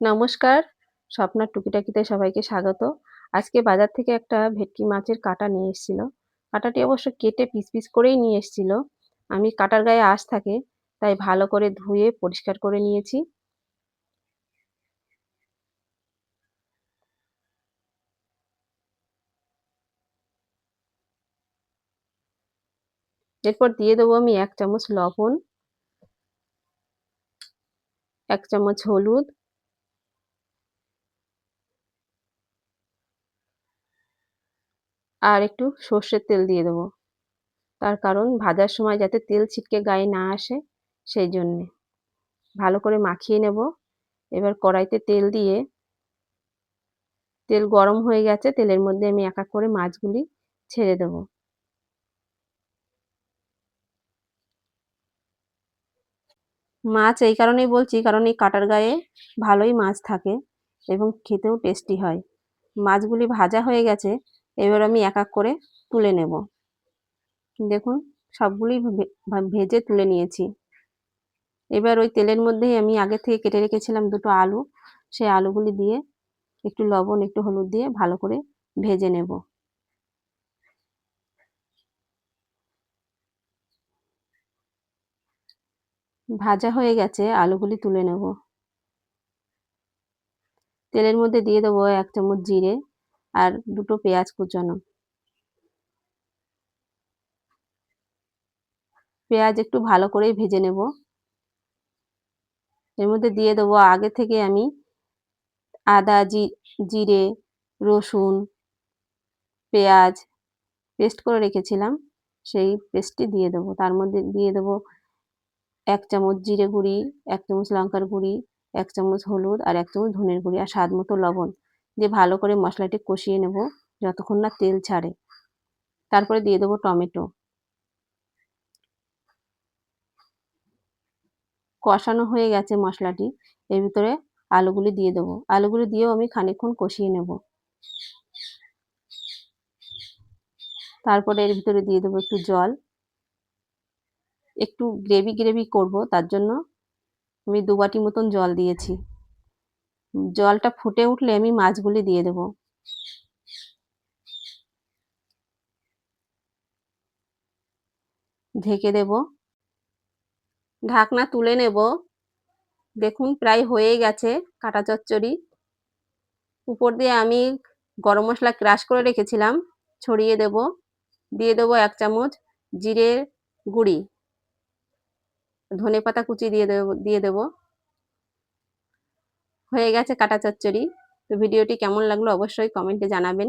নমস্কার, স্বপ্নার টুকিটাকিতে সবাইকে স্বাগত। আজকে বাজার থেকে একটা ভেটকি মাছের কাটা নিয়ে এসেছিল। কাটাটি অবশ্য কেটে পিস পিস করেই নিয়ে এসেছিল। আমি কাটার গায়ে আঁশ থাকে, তাই ভালো করে ধুয়ে পরিষ্কার করে নিয়েছি। এরপর দিয়ে দেবো আমি এক চামচ লবণ, এক চামচ হলুদ আর একটু সর্ষের তেল দিয়ে দেবো। তার কারণ ভাজার সময় যাতে তেল ছিটকে গায়ে না আসে, সেই জন্যে। ভালো করে মাখিয়ে নেব। এবার কড়াইতে তেল দিয়ে, তেল গরম হয়ে গেছে, তেলের মধ্যে আমি এক এক করে মাছগুলি ছেড়ে দেব। মাছ এই কারণেই বলছি, কারণ এই কাটার গায়ে ভালোই মাছ থাকে এবং খেতেও টেস্টি হয়। মাছগুলি ভাজা হয়ে গেছে এবার আমি এক এক করে তুলে নেব। দেখুন সবগুলি ভেজে তুলে নিয়েছি। এবার ওই তেলের মধ্যেই আমি আগে থেকে কেটে রেখেছিলাম দুটো আলু। সেই আলুগুলি দিয়ে একটু লবণ, একটু হলুদ দিয়ে ভালো করে ভেজে নেব। ভাজা হয়ে গেছে, আলুগুলি তুলে নেব। তেলের মধ্যে দিয়ে দেবো এক চামচ জিরে। আর দুটো পেঁয়াজ কুচানো। পেঁয়াজ একটু ভালো করেই ভেজে নেব। এর মধ্যে দিয়ে দেবো আগে থেকে আমি আদা জিরে, রসুন, পেঁয়াজ পেস্ট করে রেখেছিলাম। সেই পেস্টটি দিয়ে দেবো। তার মধ্যে দিয়ে দেবো এক চামচ জিরে গুঁড়ি, এক চামচ লঙ্কার গুঁড়ি, এক চামচ হলুদ আর এক চামচ ধনের গুঁড়ি আর স্বাদ মতো লবণ। দিয়ে ভালো করে মশলাটি কষিয়ে নেব যতক্ষণ না তেল ছাড়ে। তারপরে দিয়ে দেবো টমেটো। কষানো হয়ে গেছে মশলাটি। এর ভিতরে আলুগুলি দিয়ে দেবো। আলুগুলি দিয়েও আমি খানিকক্ষণ কষিয়ে নেব। তারপরে এর ভিতরে দিয়ে দেবো একটু জল। একটু গ্রেভি গ্রেভি করব, তার জন্য আমি দু বাটি মতন জল দিয়েছি। জলটা ফুটে উঠলে আমি মাছগুলি দিয়ে দেব। ঢেকে দেব। ঢাকনা তুলে নেব। দেখুন, প্রায় হয়ে গেছে কাটা চচ্চড়ি। উপর দিয়ে আমি গরম মশলা ক্রাশ করে রেখেছিলাম। ছড়িয়ে দেব। দিয়ে দেবো এক চামচ জিরে গুঁড়ি। ধনে পাতা কুচি দিয়ে দেবো দিয়ে দেবো। হয়ে গেছে কাটা চচ্চড়ি। তো ভিডিওটি কেমন লাগল অবশ্যই কমেন্টে জানাবেন।